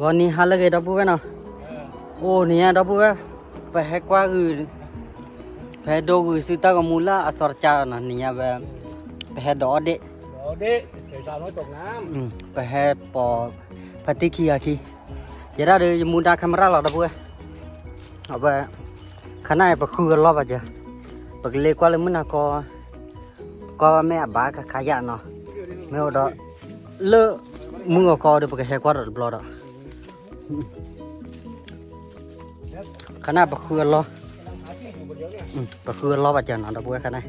Gọn ni hal lagi dapu kan ah. Oh ni ya dapu kan. Peh kwa gu. Peh do gu sita ka mula asar cha na ni ya ba. Peh do de. โอ้เด็กเสียสาวน้อยตกน้ Ừ, peh po pati ki aki. Ya da de muda kamera la dapu kan. Apa khana pa khu lo ba ja. Bak le kwa le mun ไม่เอาดอเลอะมึงก็เอาคอเดี๋ยวไปแหกวัดบลอดอกขนาดปลาคือล้อปลาเคือล้อปัจจัยนั่นดอกบัวขนาด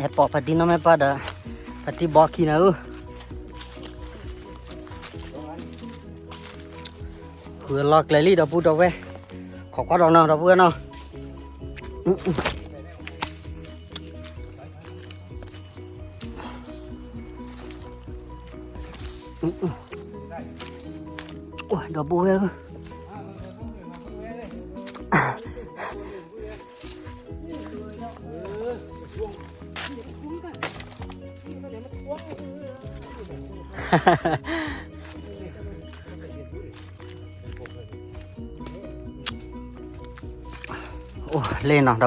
เฮ็ดปอกปฏิโนไม่ปะดะปฏิบอกกินเอือคือล็อกเลยลีดอกพูดดอกเว้ขอกว่าดอกน้องดอกเพื่อนเนา Ui, đó bùi ơi โอ้เล่นเนาะดั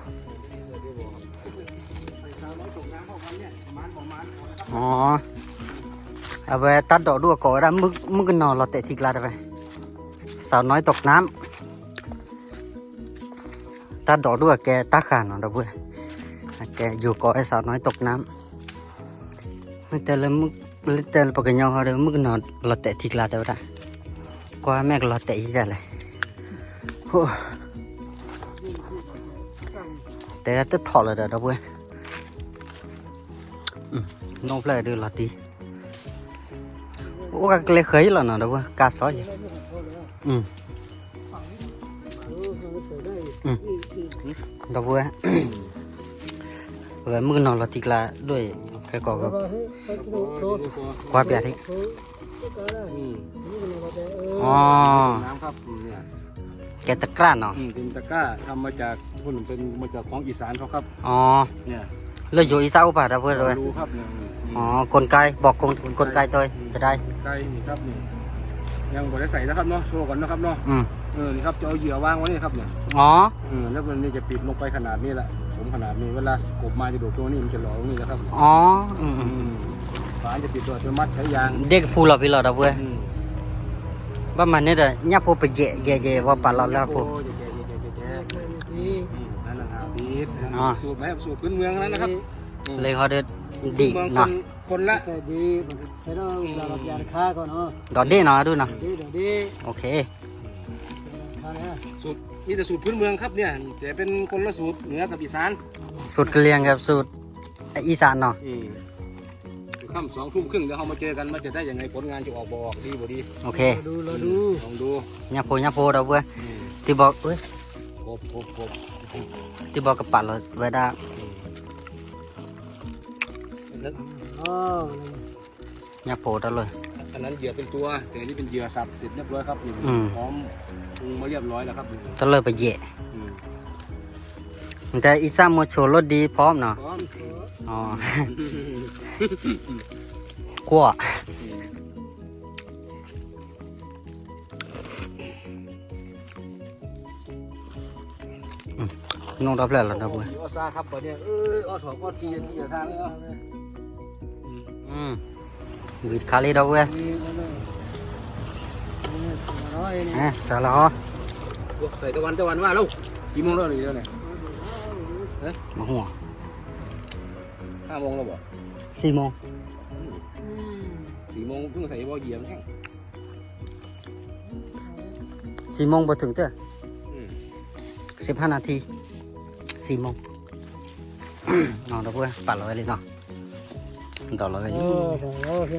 นเพ่เพ่เขาควันน่ะรอลีดับเบิลขอขอเล่นในป่าแล้วเนี่ยกว่าว่าดอกไว้ยาแล้วเนาะดับเบิลเนาะเออ ดอกดิดอกดิดิบอดิบอ This is a debo อ๋อเอาไปตัดดอกด้วยก่อนแล้วมึกมึกนอนเราเตะทีกลาได้ไปสาวน้อยตกน้ำตัดดอกด้วยแกตาขานอนเราเบื่อแกอยู่ก่อไอ้สาวน้อยตกน้ำไม่แต่ละมึก little paganya hare mug na latte thik la tawra ko mek latte hi jale ho te te thol da da bu no play được lati o ka kle khơi là nó đâu ca só gì ừ ừ đâu bu rồi mug nó lati la đuôi cái cỏ cái ว่าเปียที่อืมอ๋อน้ำครับเนี่ยแกตะกร้าเนาะอืมเป็นตะกร้าทำมาจากคนเป็นมาจากของอีสานเขาครับ อ๋อ เนี่ย แล้วอยู่อีสานอุปาทเพื่อนเลยดูครับเนี่ย อ๋อกลไกบอกกลกลไกตัวจะได้ไก่นี่ครับนี่ยังบ่ได้ใส่นะครับเนาะโชว์ก่อนนะครับเนาะอืมเออนี่ครับจะเอาเหยื่อวางไว้นี่ครับเนี่ยอ๋อเออแล้วมันนี่จะปิดลงไปขนาดนี้แหละผมขนาดนี้เวลากบมาจะโดดตัวนี้มันจะหล่อตรงนี้นะครับอ๋ออืมอือืมมฝาจะปิดตัวอัตโนมัติใช้ยางเด็กพูดเราไปหลอดเพื่อนอืมว่ามันเนี่ยเด้อเนี่ยพูไปเจเจเจว่าปลาเราแล้วพูโอ้ยแจ๊ะแจ๊ะแจ๊ะแจ๊ะอืมนั่นนะครับปิดอ๋อสูตรไหมสูตรพื้นเมืองนั้นนะครับเลยเขาเด็ด ดีเมืองคเนาะนคนละดีใช้เราเรายาค่าก่อนเนาะดอดดีเนาะดูเนาะดีเดี๋ยวดีโอเคค่าเนี่ยสูตรมีแต่สูตรพื้นเมืองครับเนี่ยแต่เป็นคนละสูตรเหนือกับอีสานสูตรกะเลียงกับสูตรอีสานเนาะอืมค่ำสองทุ่มครึ่งเดี๋ยวเรามาเจอกันว่าจะได้ยังไงผลงานจะออกบออกดีบ่ดีโอเคดูเราดูลองดูเนี่ยพูเนี่ยพูเราเพื่อนอืมที่บอกเอ้ยกบกบกบที่บอกกับปลาเราไว้ได้อัน นั้นอ๋อเนี่ยพูเราเลย อันนั้นเหยื่อเป็นตัว แต่อันนี้เป็นเหยื่อสับเสร็จเรียบร้อยครับนี่อืม พร้อมปรุงมาเรียบร้อยแล้วครับนี่ก็เลยไปเยะอืมแต่อีสานโมโชรสดีพร้อมเนาะ พร้อมอ๋อ คั่วอืมน้องรับแล้วเหรอครับเว้ยออซาครับตอนนี้เอ้ยออถอกออทีที่อยู่ทางนี้เนาะอืมวิดคาลีดอกเว้ย ดีแล้วเนี่ยนี่สองร้อยเอ๊ะสารอใส่ตะวันตะวันว่าแล้วกี่โมงแล้วนี่แล้วเนี่ยมาหัวห้าโมงแล้วบอกสี่โมงสี่โมงเพิ่งใส่บ่อเหยียบแห้งสี่โมงบ่ถึงเจ้าสิบห้านาทีสี่โมงนอนเด้อเพื่อนปัดเราไว้เลยเนาะ ต่อเราไว้โอ้นี่โหโอเค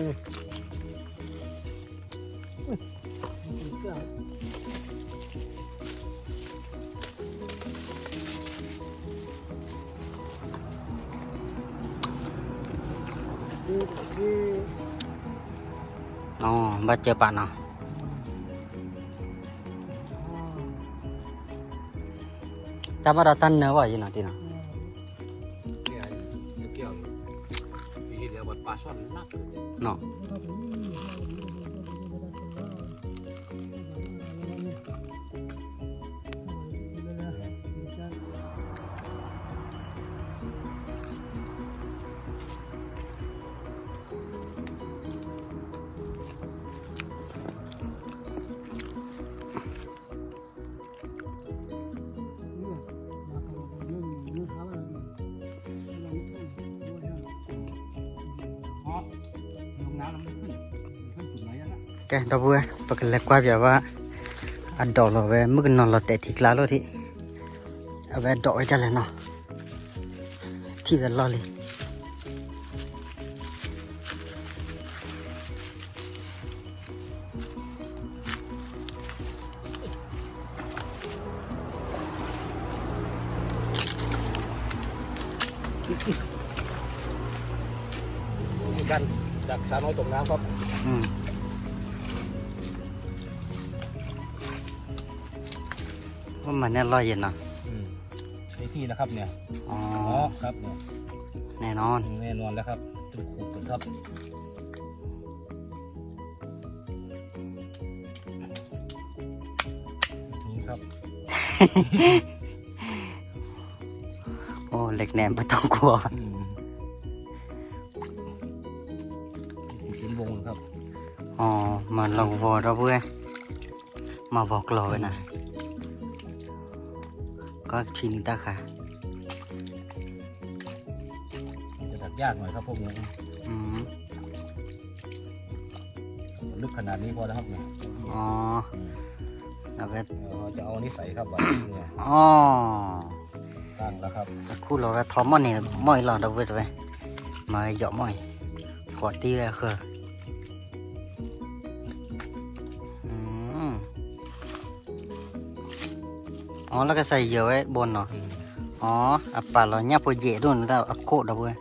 เแกดอกบัวปกติเล็กกว่าแบบว่าอันดอกเราเว้มึกนอนเราแต่ที่กลาโลที่เอาไว้ดอกไว้จะเลยเนาะที่แบบรอเลย สาวน้อยตกน้ำครับอืมว่ามันเนี่ยรอยเย็นเนาะไอ้ที่นะครับเนี่ยอ๋ออ๋อครับเนี่ยแน่นอนแน่นอนแล้วครับตึกขูดกันครับนี่ครับ โอ้เหล็กแหนมไม่ต้องกลัว อ๋อมันลองวอเราเว้ยมาบอกเราไว้นะก็ชินตาค่ะจะดักยากหน่อยครับพวกนี้อืมลึกขนาดนี้พอแล้วครับเนี่ยอ๋อเอาไปเออจะเอาอันนี้ใส่ครับว่าเนี่ยอ๋อตั้งแล้วครับคู่เราแล้วทอมมันนี่ม้อยเราเราเว้ยไปมาเหยาะม้อยขอตีเลยคืออื อ๋อแล้วก็ใส่เหยื่อไว้บนเนาะอ๋ออะปลาเราเนี่ยพอเย่ด้วยนะอะโคตรเว้ย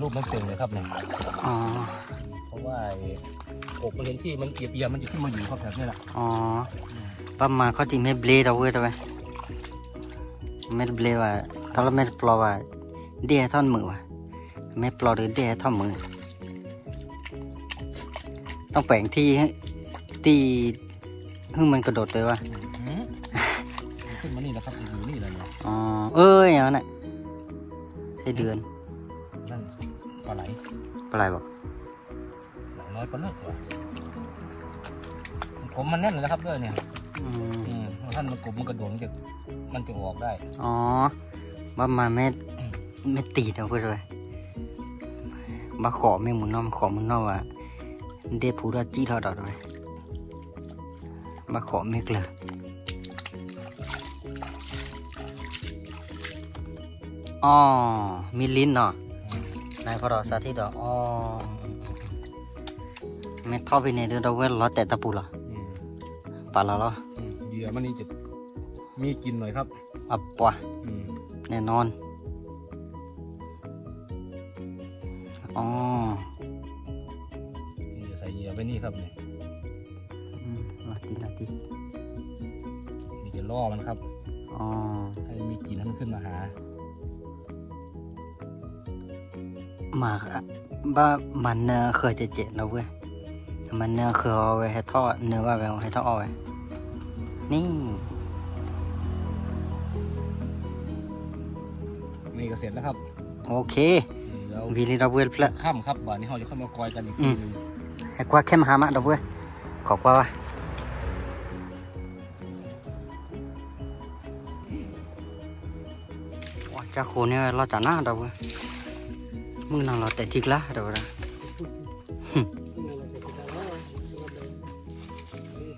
รูปมันเต็มเลยครับเนี่ยอ๋อเพราะว่าไอ้กบมันเห็นที่มันเอียบเอียบๆมันจะขึ้นมาอยู่ครับแบบนี้แหละอ๋อประมาณเขาที่ไม่เบลดเอาเว้ยทำไมไม่เบลดว่าถ้าเราไม่ปลอว่าเดียท่อนมือว่ะไม่ปลอหรือเดียท่อนมือ ต้องแปลงที่ให้ที่ให้มันกระโดดเลยว่ะอืมมันขึ้นมานี่แหละครับอยู่นี่แหละเนี่ยอ๋อเอ้ยอย่างนั้นน่ะใช่เดือนนั่นปลาไหลปลาไหลบอกไหลน้อยกว่าเลิกว่ะผมมันแน่นเลยนะครับด้วยเนี่ยอืมอืมท่านมันกบมันกระโดดมันจะมันจะออกได้ อ๋อประมาณไม่ไม่ตีดเอาเพื่อนเลยมาขอแม่หมุนน้อมขอมุนน้อมว่าเดพูราจี้ทอดอดเลย มาขอเมกเลยอ๋อมีลิ้นเนาะนายพอดอสาธิตดอกอ๋อไม่ทอดไปในเดือนเราเว้นล้อแต่ตะปูเหรออืมปลาเราเหรออืมเหยื่อมันนี่จะมีกลินหน่อยครับอับปะอืมแน่นอนอ๋อนี่จะใส่เหยื่อไว้นี่ครับเนี่ยอื มนาทีนาทีนี่จะล่อมันครับ อ๋อ ให้มีกลิ่นให้มันขึ้นมาหา หมาอะบ้ามันเนื้อเคยจะเจ็ดนะเว้ยมันเนื้อเคยเอาไว้ให้ทอดเนื้อว่าไว้ให้ทอดเอาไว้นี่ นี่ก็เสร็จแล้วครับ โอเคเดี๋ยววีลีเราเว้ยเพลค่ำครับบ่านนี้เราจะเข้ามากอยกันอีกอืทีมหนึงให้กว่าเข้มหามะเราเว้ยขอบกว่าว่ะ จ้าเจ้าคูเนี่ยเราจะหน้าเราเว้ยมึงนอนราแต่จิกละเราละ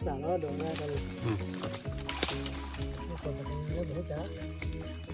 สารโดนได้กันเลยอืมคนมันเ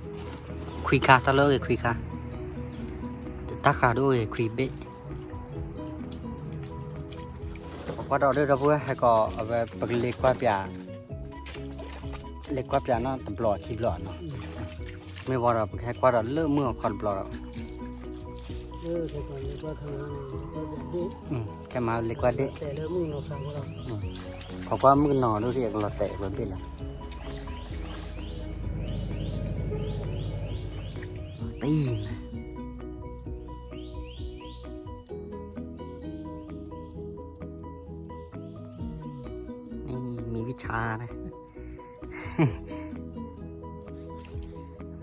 คุยค่าตะเลโอเคคุยค่าตาขาด้วยคุยเบะว่าดอกด้วยเราเพื่อให้ก็เอาไปปกเล็กกว่าเปียเล็กกว่าเปียเนาะตำปลอดคีบหลอดเนาะไม่ว่าเราแค่กว่าเราเลิกเมื่อคอนปลอดเราเออแต่ก่อนนี้ก็ทำก็แบบนี้อืมแค่มาเล็กกว่าเด็แต่เริ่มมึงเราสั่งเราขอความมึงนอนดูเรียกเราแตกมันเป็นละ นี่มีวิชานะ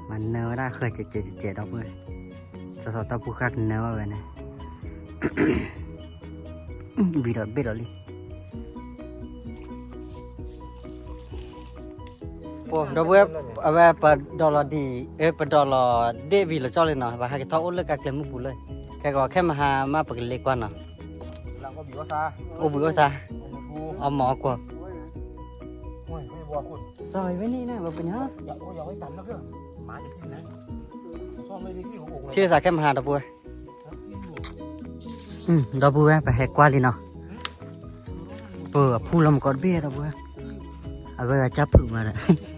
มันเนื้อได้เคยเจ็ดเจ็ดเจ็ดเอาเพื่อสาวๆตาผู้คักเนื้อไว้นะ บีดอดบีดอดลิ po do we ave pa dollar di e pa dollar de vi lo chole na ba ha ke ta ol ka klem pu le ke ko khe ma ha ma pa le kwa na หลังก็บีว่าซา o bu ko sa โอ้โห o mo ko โอ้ยไม่บัวคุณ soi với ni na ba pa nya อย่าโอ้ยอย่าไว้ตันนะเพื่อนหมาจะกินนะซ่อมไม่ได้ที่ของอกเลย chưa sa ke ma ha do bu ừ do bu pa he kwa li na pu pu lam ko bi do bu ave cha pu ma da do bu pa he kwa ke ave pa dollar ta li na ko ka ko ko kwa di เออพูดเราปุ๊บปุ๊บเลยเว้ยนี่วะเออนั่นใช่ไหมที่ไหนนี่นี่โอ้โหบุยอ๋อจะเนี่ยหมอจะเล่ไม่ใช่เดี๋ยวได้ดูเล่นเลยเดี๋ยวนี่คุณพิการเนี่ยไม่ควรจะว่าโอ้เราเว้ยเอาอุปีตะลุย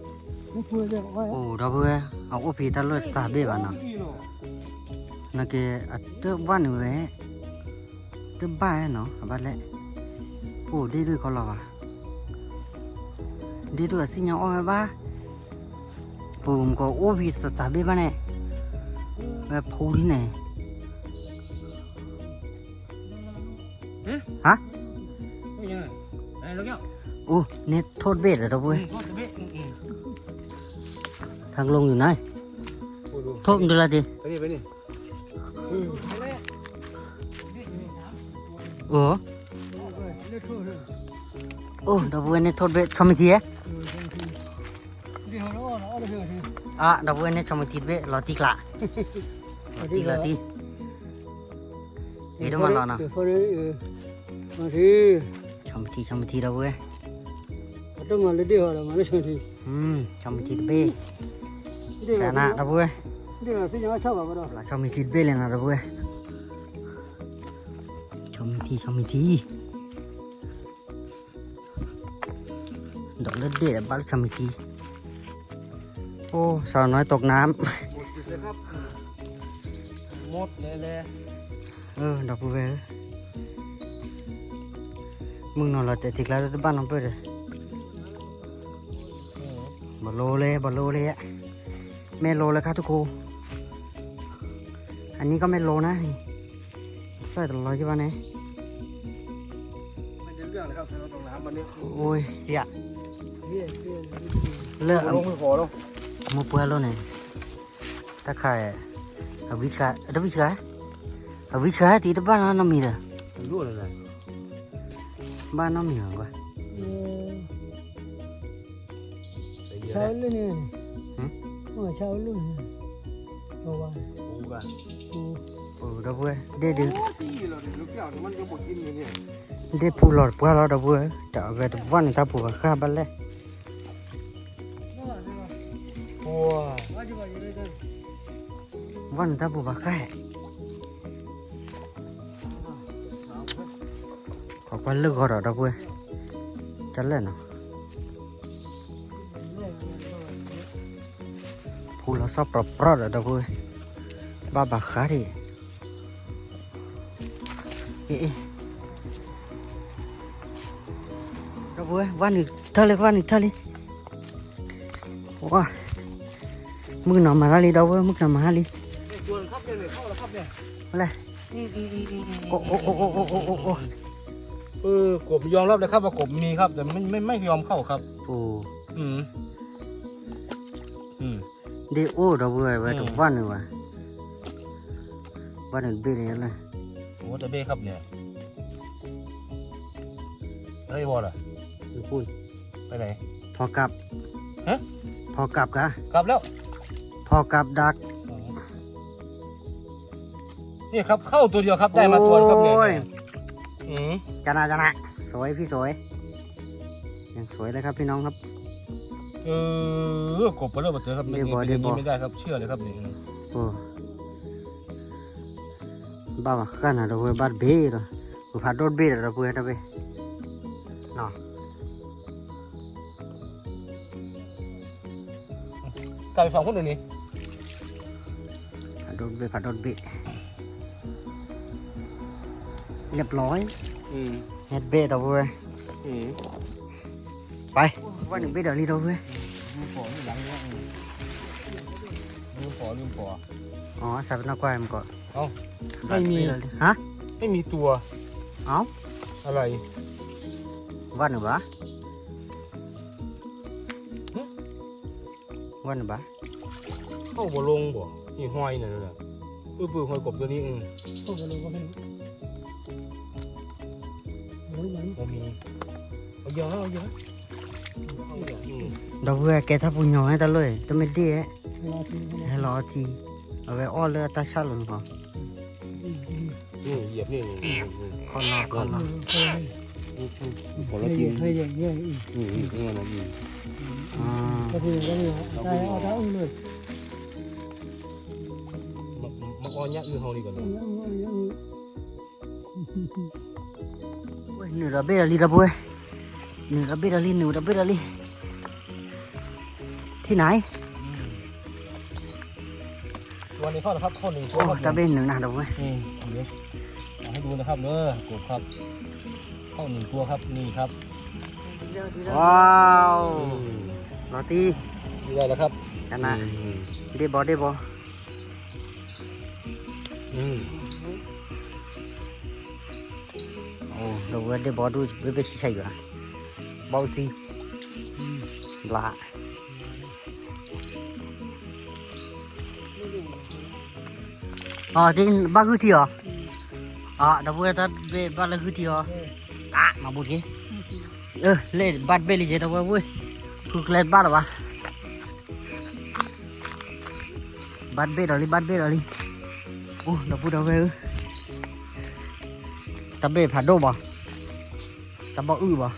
เขาหรอวะดีด้วยสิยังอ้อยบ้าปู่มก็อุปีสาเบ้บ้านเนี่ยแบบพูดที่ไหนไม่ยังไงไอ้ลูกแก้วโอ้เนี่ยโทษเบ็ดเหรอเราเว้ยทอดจะเบ๊ะทางลงอยู่ไหนโอ้ดูโทษมันดูละดิไปนี่ไปนี่โอ้โอ้เราเว้ยเนี่ยโทษเบ็ดชมอีกทีเอ๊ะเดี๋ยวเราเอาเดี๋ยวเดี๋ยวอะเราเว้ยเนี่ยชมอีกทีเบ็ดรอติกละรอติกละทีเดี๋ยวพอได้เออบางทีชมอีกทีชมอีกทีเราเว้ยต้องมาเลยเดี๋ยวเรามาเลยชมทีอืมชมอีกทีเบ้เดี๋ยว แค่น่ะเราเว้ยเดี๋ยวพี่ยังชอบแบบนั้นเราชมอีกทีเบ้เลยนะเราเว้ยชมอีกทีชมอีกทีดอกเลือดเด็ดบ้านชมอีกทีโอ้สาวน้อยตกน้ำหมดสิเลยครับหมดเลยเลยเออดอกบัวเว้ยมึงนอนรอแต่ติกแล้วที่บ้านน้องเปิดเลยบอลโลเลยบอลโลเลยอะ แม่โลเลยครับทุกคนอันนี้ก็ไม่โลนะนี่ใส่ตลอดใช่ปะเนี่ยไม่ได้เรื่องเลยครับเราตรงน้ำวันนี้โอ้ยเสียเดี๋ยวเดี๋ยวเลือกลงมือขอลงมือเปื้อนแล้วเนี่ยตะไคร่เอาวิชาเอาวิชาเอาวิชาที่บ้านน้องมีเลยดูเลยเลยบ้านน้องมีเหรอวะเช้าเลยเนี่ย เมื่อเช้าลุ่นเพราะว่าปูกันกูชโอ้ดอกบัวเด็ดโอ้ตีเลยลูกแก้วมันจะหมดกินเลยเนี่ยเด็ดผู้หลอดปัวเราดอกบัวจะเอาไปวันนี้ถ้าผัวข้าบ้านเลยโอ้ว่าจะว่าอยู่ด้วยกันวันถ้าผัวข้าขอไปเลิกก่อนดอกบัวจะเล่นเนาะ ผู้เราชอบปลอบปลอดดอกบัวบ้าบักขาดิเอ๊ะดอกบัววันนี้เท่าไรวันนี้เท่าไรว้ามึงนอนมาแล้วลีดอกบัวมึงนอนมาแล้วลีชวนครับเนี่ยเข้าแล้วครับเนี่ยอะไรโอ้โอ้โอ้โอ้โอ้โอ้โอ้โอ้เออกบยอมรับเลยครับว่ากบมีครับ แต่ไม่ไม่ไม่ยอมเข้าครับโอ้อืมอื มเดี๋ยวโอ้ดอกบัวไว้ทุกอืมวันเลยว่ะวันนี้เบี้ยเลยโอ้จะเบ้ครับเนี่ยเฮ้ยวอลอะพูดไปไหน พอกลับฮะ พอกลับกะกลับแล้วพอกลับดักนี่ครับเข้าตัวเดียวครับได้มาตัวครับเนี่ยโอ้ยอืมจานะจานะสวยพี่สวยยังสวยเลยครับพี่น้องครับ เออกบไปเรื่อยมาเจอครับไม่เดี๋ยวบอกไม่เดี๋ยวบอกไม่ได้ครับเชื่อเลยครับนี่โอ้บ้าบักขันอะดอกบัวบ้านเบี้ยเลยกูพาโดดเบี้ยดอกบัวดอกบัวเนาะกลายเป็นสองคนเดี๋ยวนี้พาโดดเบี้ยพาโดดเบี้ยเรียบร้อยอืมเฮ็ดเบี้ยดอกบัวอืม ไปวันหนึ่งเบี้ยดอกลีดอกบัวลืมฝออยู่หลังเนี่ยอืมลืมฝอลืมฝออ๋อสับนักกวายมันก็เอ้าไม่มีฮะไม่มีตัวเอ้าอะไรวันหนึ่งวะหึวันหนึ่งวะเข้าบ่ลงบ่นี่ห้อยนั่นแหละเออปืนห้อยกบตัวนี้อืมพวกเราก็ไม่รู้รู้ยังบ่มีเอาเยอะเอาเยอะเอาเยอะ อืมดอกบัวแกถ้าปุ่นยอยตะเลยจะไม่ดีเวลาที่ให้รอทีเอาไว้อ้อเรือตาชาหลุนพอนี่เหยียบนี่นี่นี่นี่ขอรอขอรอเคยอืมอืมขอเคละยทีเคยอย่างเงี้ยอีกอืมอืมอืมอืมอืมอ่าก็คือก็คือได้เอาได้อุ้งเลยมามาอ้อนยะอื้อเฮานี่ก่อนเลยยังยังโอ้ยหนึ่งระเบิดอะไรดอกบัวหนึ่งระเบิดอะไรหนึ่งระเบิดอะไร ที่ไหนตัวนี้เข้าแล้วครับเข้าหนึ่งตัวโอ้ครับจะเป็นหนึ่งนะดอกบัวอืมเดี๋ยวเอาให้ดูนะครับเด้อกบครับเข้าหนึ่งตัวครับนี่ครับว้าวอืมรอตีนี่ได้แล้วครับกันนะอืมเดบอเดบออืมโอ้ดอกบัวเดบอดูไม่ไปใช่อยู่อะเบาสิบลาอ๋อที่บ้านคือที่เหรออ๋อดอกบัวตัดเบบ้านละ ờ thì ba cứ thiểu ờ đâu vừa ta về ba là cứ thiểu cả mà bột cái ờ lên bắt về liền đâu vui cứ lên bắt rồi bắt về rồi đi bắt về rồi đi ô đâu vừa đâu về ta về phản đồ bỏ ta bỏ ư bỏ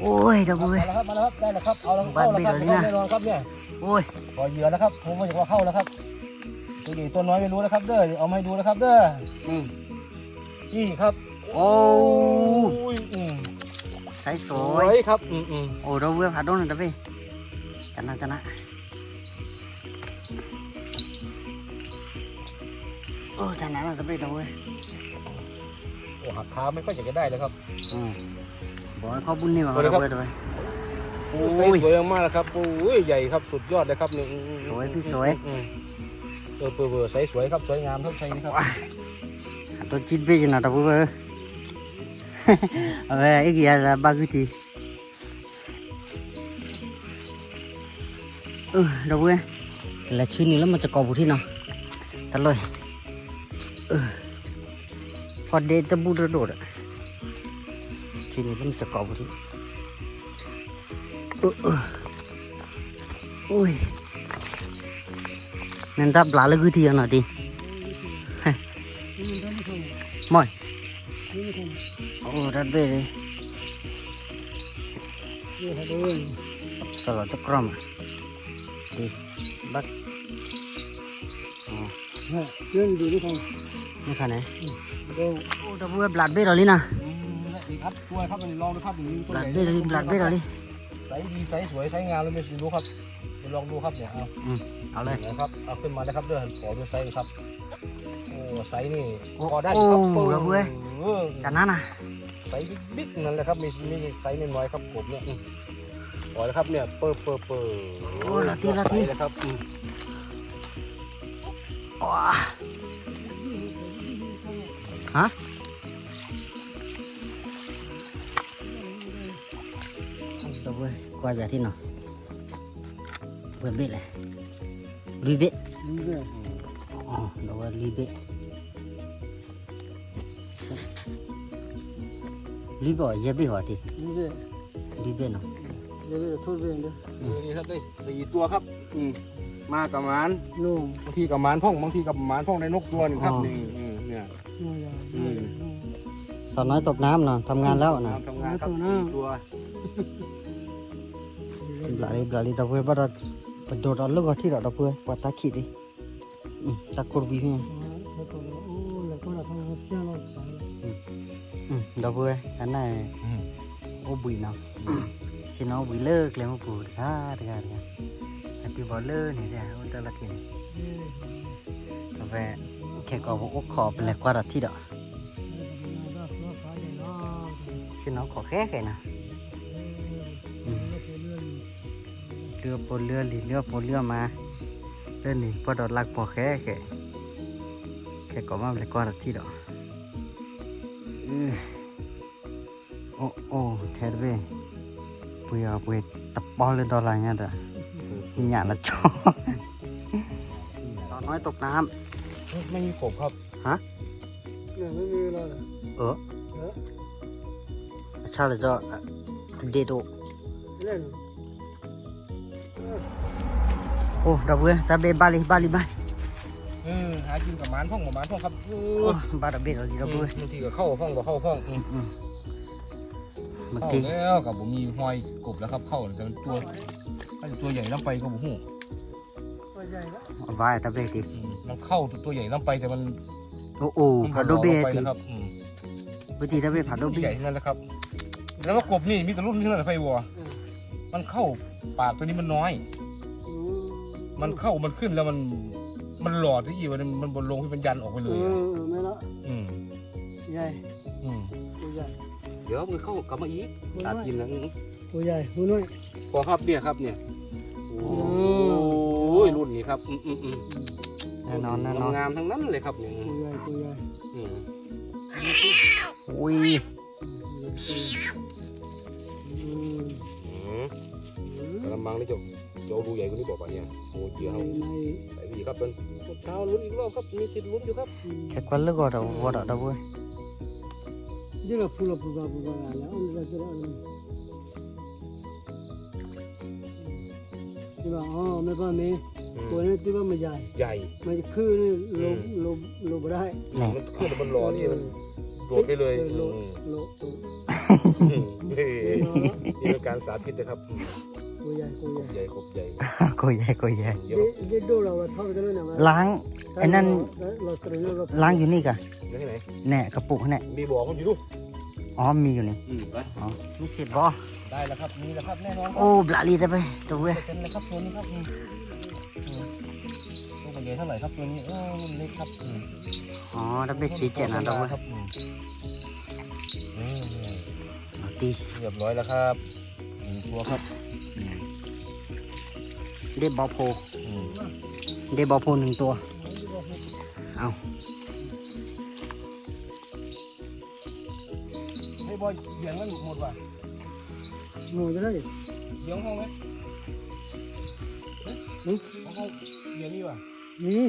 โอ้ยดอกบัวมาแล้วครับมาแล้วครับได้แล้วครับเอาแล้วเข้าแล้วครับเข้าแล้วครับเนี่ยโอ้ยปล่อยเหยื่อแล้วครับผมว่าจะว่าเข้าแล้วครับ ตัวนี้ตัวน้อยไม่รู้นะครับ เด้อเอามาให้ดูนะครับ เด้อนี่นี่ครับโอ้ยอืมใส่สสววยยครับอืมอืมโอ้ดอกเว้ยผัดโดนตะเบจันนะจันนะโอ้จันนะตะเบดอกเว้ยโอ้หักขาไม่ค่อยอยากจะได้เลยครับ อืมบอกให้เขาบุญนี่ว่าสวัสดีครับเว้ยด้วยโอ้ไซส์ยสวยมากๆนะครับโอ้ยใหญ่ครับสุดยอดเลยครับนี่อืมอืมสวยพี่สวย อืมเออ เออเปื่อใสสวยครับสวยงามครับใช่ไหมครับ tôi chín bây giờ nào đâu bơ. Về cái gì là ba cái gì? Ừ đâu bơ. Là chuyên nữa mà chả có vụ thế nào. Thật lời ừ. Còn đây tôi bu ra đồ đó. Chuyên nữa mà cho cầu vụ thế ừ ừ. Ôi ม่ทโอ้รัดเบ้เลยำนี่ฮะเดินตลอดตะกรอมอะดิบักอ๋อฮะเดินดีไม่ทนี่ค่ะไหนำเดินโอ้ตะพูปลาดเบ้เราเลยนะอืมนี่ครับตัวครับอันนี้ลองดูครับอันนี้ปตัวลาดใหญ่เบ้เราเลยปลาดเบ้เราเลยไซส์ดีไซส์สวยไซส์งามเลยไม่รู้ครับไปลองดูครับเนี่ยเอาอืม เอาเลยนะครับเอาขึ้นมาเลยครับเด้อขอดูไซส์ครับโอ้ไซส์นี่โอ้พอได้โอ้ครับเราเว้ยเออกันนั้นนะไซส์บิ๊กๆนั่นแหละครับมีมีไซส์น้อยๆครับผมเนี่ยอืมพอแล้วครับเนี่ยเปิดเปิดเปิดโอ้ละทีละทีเลยครับอืมว้าฮะตะพูกว่าอย่างที่เนาะเบื่อเบ้เลยลุยเบ้นี่เดินอ๋อเราว่าลุย เบ้ลุยบ่อยเยอะไปหัวทีนี่เดินลุยเบ้เนาะเดินทุบเดินเดินเออนี่ครับได้สี่ตัวครับอืมมากับหมานนุ่มบางทีกับหมานพ่องบางทีกับหมานพ่องในนกตัวหนึงครับอ๋อ นี่อืมเนี่ยนุ่มยาวอืมสาวน้อยตกน้ำเนาะทำงานแล้วนะทำงานครับตัว โดดเอาลูกเอาที่เราเราเพื่อปวดตาขีดดิตะกรุดวิ่งเราเพื่ออันไหนโอ้บุยนะชิโนบุยเลิกเลยมาปูดค่ะเดี๋ยวเดี๋ยวไอปีบอลเลิกนี่เดี๋ยวตะละขีดกาแฟแขก็อกว่าขอบเป็นแหลกกว่าที่เด้อชิโนขอแค่แค่นะ เสียงเราใส่ Hmm, dah boleh. Karena อืม oh bui nak. Sino bui le klem bu dekat dekat dekat. Tapi bola ni dah untuk lagi ni. Sampai kek kau buat kau pelak kuat tidak. Sino kau kek kek na. Lưa po lưa lì lưa po lưa mà. Lên ni po đọt lạc po khe khe. Khe có mà pelak kuat tidak. Ừ. Ô ô thế về. Bây giờ bây tập bao lên đó là nha đó. Nhà là cho. Nó nói tục nam. ไม่มีผมครับเนี่ยไม่มีเราเลย Ờ. Sao là cho đề độ. เล่น Ô, đã vừa, ta bê ba lì, ba lì ba. เออหากินกับหมานพ่องกับหมานพ่องครับเออ Ô, ba đã bê rồi gì บา đã vừa. งทีก็เข้าห้องก็เข้าห้องอืม Ừ. Một เข้า tí. แล้วกับผมมีหอยกบแล้วครับเข้าแต่ตัวถ้าจะตัวใหญ่น้ำไปก็บ่ฮู้ตัวใหญ่ละ Vai ta bê tí. อืมมันเข้าตัวใหญ่น้ำไปแต่มัน Ô, ô, มัน phá บ่ đô ล bê งไป tí. นะครับอืม Bê tí ta bê phá đô ตัวใหญ่ bê. ทั้งนั่นแหละครับ แล้วว่ากบนี่มีแต่รุ่นที่นั่นแหละไฟวัวมันเข้าปากตัวนี้มันน้อยอื มันเข้ามันขึ้นแล้วมันมันหลอดที่อีมันมันบนลงที่มันยันออกไปเอเลยออะเออไม่ละอืมใหญ่อืมตัวใหญ่เดี๋ยวมันเข้ากลับมาอีกตัวตาน้อยกินนะอืมตัวใหญ่ตัวน้อย พอครับเนี่ยครับเนี่ยโอ้ยรุ่นนี้ครับอืมอืมอืม Nè non, nè non. งามๆทั้งนั้นเลยครับเนี่ยตัวใหญ่ตัวใหญ่อืม Ui. อืมอืมอืมกระมังนี่จะจะเอาดูใหญ่กว่านี้บอกป่ะเนี่ยโอ้เจียวในในใส่ดีครับเป็นเท้าลุ้นอีกรอบครับ มีสิทธิ์ลุ้นอยู่ครับ Cái quán lức gọi đâu, gọi đâu đâu vừa. เดี๋ยวเราพูดเราพูดเราพูดอะไรแล้วอันนี้เราจะได้อะไรที่ว่าอ๋อไม่ว่ามีตัวนี้ที่ว่าไม่ใหญ่ใหญ่มันคือนี่ลบลบลบได้ Nè. มันขึ้นมันรอนี่มันโดดไปเลยโลอืมโลตัวอืมเฮ้ยนี่เป็นการสาธิตนะครับ อืมตัวใหญ่ตัวใหญ่ใหญ่ครบใหญ่ Cô dạy, cô dạy. เดี๋ยวเด็ดโดเราทอดกันเลยนะ Láng, cái năn เราสริงเรา láng อยู่นี่กะเดี๋ยวที่ไหน Nè, cái bụng nè. มีบ่อมันอยู่ดู Ó, mì อยู่นี่อืมไป Ó, mi xịt bó. ได้แล้วครับมีแล้วครับแน่นอนครับ Ô, blạ lì ta bê. Đâu vừa. เปอร์เซ็นต์เลยครับตัวนี้ครับอืมอืมตัวใหญ่เท่าไหร่ครับตัวนี้เออรุ่นเล็กครับอืม Ó, đã bê chỉ chuyện là đâu vừa. ครับอืมอืม Nó tí. เรียบร้อยแล้วครับหนึ่งตัวครับ ได้บอโพอืมได้บอโพหนึ่งตัว เอาให้บอยเหยียงมันหมดว่ะหนูจะได้เหยียงห้องไหมเฮ้ยของห้องเหยียงนี่ว่ะอืม